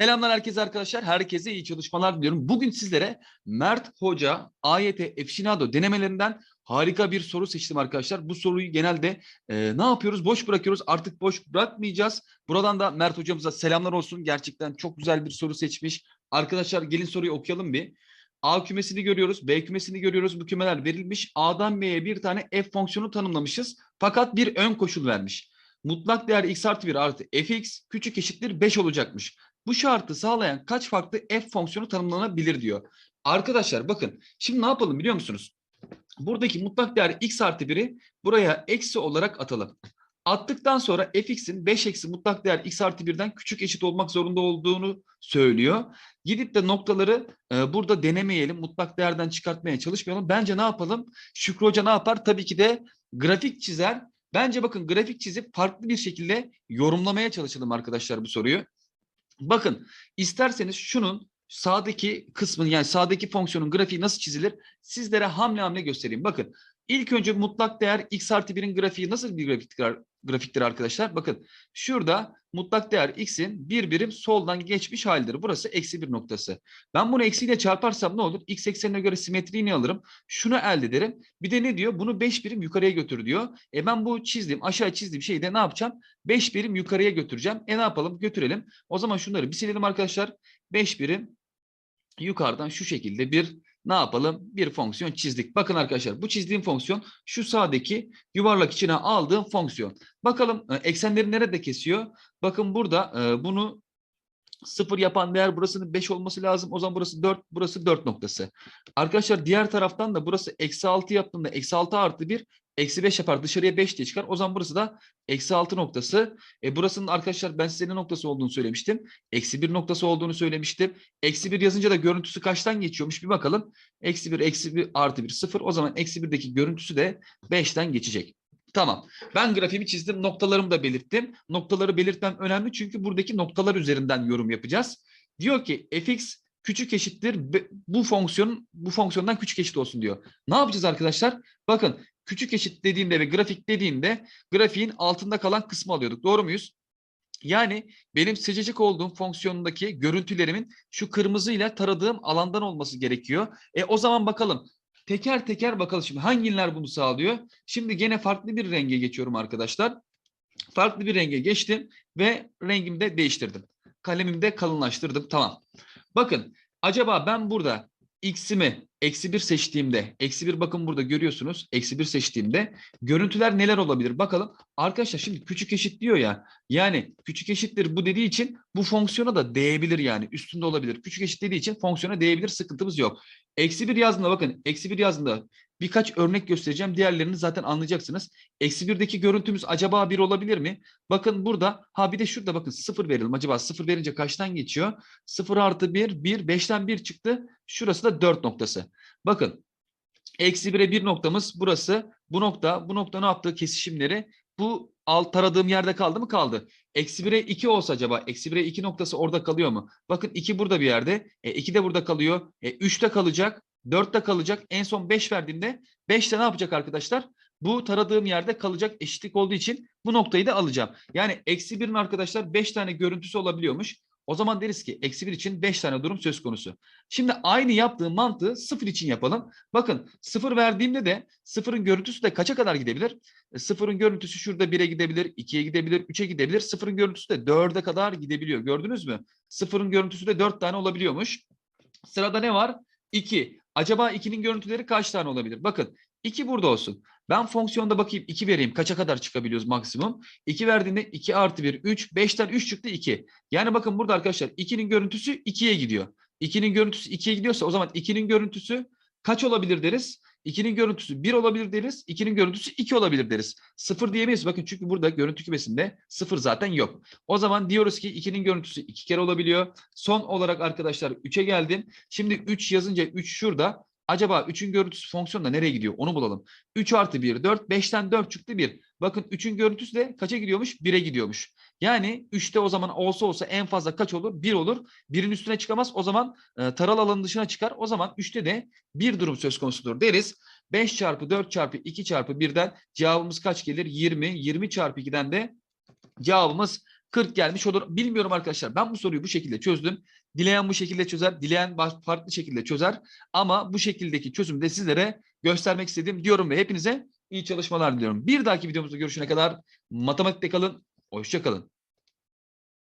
Selamlar herkese arkadaşlar. Herkese iyi çalışmalar diliyorum. Bugün sizlere Mert Hoca AYT Efşinado denemelerinden harika bir soru seçtim arkadaşlar. Bu soruyu genelde e, ne yapıyoruz? Boş bırakıyoruz. Artık boş bırakmayacağız. Buradan da Mert hocamıza selamlar olsun. Gerçekten çok güzel bir soru seçmiş. Arkadaşlar gelin soruyu okuyalım bir. A kümesini görüyoruz, B kümesini görüyoruz. Bu kümeler verilmiş. A'dan B'ye bir tane f fonksiyonu tanımlamışız. Fakat bir ön koşul vermiş. Mutlak değer x artı 1 artı fx küçük eşittir 5 olacakmış. Bu şartı sağlayan kaç farklı f fonksiyonu tanımlanabilir diyor. Arkadaşlar bakın şimdi ne yapalım biliyor musunuz? Buradaki mutlak değer x artı 1'i buraya eksi olarak atalım. Attıktan sonra fx'in 5 eksi mutlak değer x artı 1'den küçük eşit olmak zorunda olduğunu söylüyor. Gidip de noktaları e, burada denemeyelim. Mutlak değerden çıkartmaya çalışmayalım. Bence ne yapalım? Şükrü Hoca ne yapar? Tabii ki de grafik çizer. Bence bakın grafik çizip farklı bir şekilde yorumlamaya çalışalım arkadaşlar bu soruyu. Bakın isterseniz şunun sağdaki kısmını yani sağdaki fonksiyonun grafiği nasıl çizilir sizlere hamle hamle göstereyim. Bakın ilk önce mutlak değer x artı 1'in grafiği nasıl bir grafiktir, grafiktir arkadaşlar? Bakın şurada mutlak değer x'in bir birim soldan geçmiş halidir. Burası eksi bir noktası. Ben bunu eksiyle çarparsam ne olur? x eksenine göre simetriğini alırım. Şunu elde ederim. Bir de ne diyor? Bunu 5 birim yukarıya götür diyor. E ben bu çizdiğim aşağı çizdiğim şeyi de ne yapacağım? 5 birim yukarıya götüreceğim. E ne yapalım? Götürelim. O zaman şunları bir silelim arkadaşlar. 5 birim yukarıdan şu şekilde bir ne yapalım? Bir fonksiyon çizdik. Bakın arkadaşlar bu çizdiğim fonksiyon şu sağdaki yuvarlak içine aldığım fonksiyon. Bakalım e, eksenleri nerede kesiyor? Bakın burada e, bunu sıfır yapan değer burasının 5 olması lazım. O zaman burası 4, burası 4 noktası. Arkadaşlar diğer taraftan da burası eksi 6 yaptığında eksi 6 artı 1 eksi 5 yapar. Dışarıya 5 diye çıkar. O zaman burası da eksi 6 noktası. E burasının arkadaşlar ben size ne noktası olduğunu söylemiştim. Eksi 1 noktası olduğunu söylemiştim. Eksi 1 yazınca da görüntüsü kaçtan geçiyormuş bir bakalım. Eksi 1 eksi 1 artı 1 0. O zaman eksi 1'deki görüntüsü de 5'ten geçecek. Tamam. Ben grafiğimi çizdim. Noktalarımı da belirttim. Noktaları belirtmem önemli çünkü buradaki noktalar üzerinden yorum yapacağız. Diyor ki fx küçük eşittir bu fonksiyon bu fonksiyondan küçük eşit olsun diyor. Ne yapacağız arkadaşlar? Bakın küçük eşit dediğinde ve grafik dediğinde grafiğin altında kalan kısmı alıyorduk. Doğru muyuz? Yani benim seçecek olduğum fonksiyondaki görüntülerimin şu kırmızı ile taradığım alandan olması gerekiyor. E o zaman bakalım teker teker bakalım şimdi hangiler bunu sağlıyor? Şimdi gene farklı bir renge geçiyorum arkadaşlar. Farklı bir renge geçtim ve rengimi de değiştirdim. Kalemimi de kalınlaştırdım. Tamam. Bakın acaba ben burada x'imi eksi bir seçtiğimde, eksi bir bakın burada görüyorsunuz, eksi bir seçtiğimde görüntüler neler olabilir? Bakalım. Arkadaşlar şimdi küçük eşit diyor ya, yani küçük eşittir bu dediği için bu fonksiyona da değebilir yani üstünde olabilir. Küçük eşit dediği için fonksiyona değebilir sıkıntımız yok. Eksi bir yazdığında bakın, eksi bir yazdığında birkaç örnek göstereceğim. Diğerlerini zaten anlayacaksınız. Eksi birdeki görüntümüz acaba bir olabilir mi? Bakın burada ha bir de şurada bakın sıfır verelim. Acaba sıfır verince kaçtan geçiyor? Sıfır artı bir, bir, beşten bir çıktı. Şurası da dört noktası. Bakın eksi bire bir noktamız burası. Bu nokta, bu nokta ne yaptı? Kesişimleri bu alt taradığım yerde kaldı mı? Kaldı. Eksi 1'e 2 olsa acaba eksi 1'e 2 noktası orada kalıyor mu? Bakın 2 burada bir yerde. E, 2 de burada kalıyor. E, 3 de kalacak. 4 de kalacak. En son 5 verdiğimde 5 de ne yapacak arkadaşlar? Bu taradığım yerde kalacak eşitlik olduğu için bu noktayı da alacağım. Yani eksi 1'in arkadaşlar 5 tane görüntüsü olabiliyormuş. O zaman deriz ki eksi 1 için 5 tane durum söz konusu. Şimdi aynı yaptığım mantığı 0 için yapalım. Bakın 0 verdiğimde de 0'ın görüntüsü de kaça kadar gidebilir? 0'ın görüntüsü şurada 1'e gidebilir, 2'ye gidebilir, 3'e gidebilir. 0'ın görüntüsü de 4'e kadar gidebiliyor. Gördünüz mü? 0'ın görüntüsü de 4 tane olabiliyormuş. Sırada ne var? 2. Acaba 2'nin görüntüleri kaç tane olabilir? Bakın 2 burada olsun. Ben fonksiyonda bakayım 2 vereyim. Kaça kadar çıkabiliyoruz maksimum? 2 verdiğinde 2 artı 1, 3. 5'ten 3 çıktı 2. Yani bakın burada arkadaşlar 2'nin görüntüsü 2'ye gidiyor. 2'nin görüntüsü 2'ye gidiyorsa o zaman 2'nin görüntüsü kaç olabilir deriz? 2'nin görüntüsü 1 olabilir deriz. 2'nin görüntüsü 2 olabilir deriz. 0 diyemeyiz. Bakın çünkü burada görüntü kümesinde 0 zaten yok. O zaman diyoruz ki 2'nin görüntüsü 2 kere olabiliyor. Son olarak arkadaşlar 3'e geldim. Şimdi 3 yazınca 3 şurada. Acaba 3'ün görüntüsü fonksiyonda nereye gidiyor? Onu bulalım. 3 artı 1, 4. 5'ten 4 çıktı 1. Bakın 3'ün görüntüsü de kaça gidiyormuş? 1'e gidiyormuş. Yani 3'te o zaman olsa olsa en fazla kaç olur? 1 olur. 1'in üstüne çıkamaz. O zaman e, taral alanın dışına çıkar. O zaman 3'te de bir durum söz konusudur deriz. 5 çarpı 4 çarpı 2 çarpı 1'den cevabımız kaç gelir? 20. 20 çarpı 2'den de cevabımız 40 gelmiş olur. Bilmiyorum arkadaşlar. Ben bu soruyu bu şekilde çözdüm. Dileyen bu şekilde çözer, dileyen farklı şekilde çözer. Ama bu şekildeki çözümü de sizlere göstermek istedim diyorum ve hepinize iyi çalışmalar diliyorum. Bir dahaki videomuzda görüşene kadar matematikte kalın. Hoşça kalın.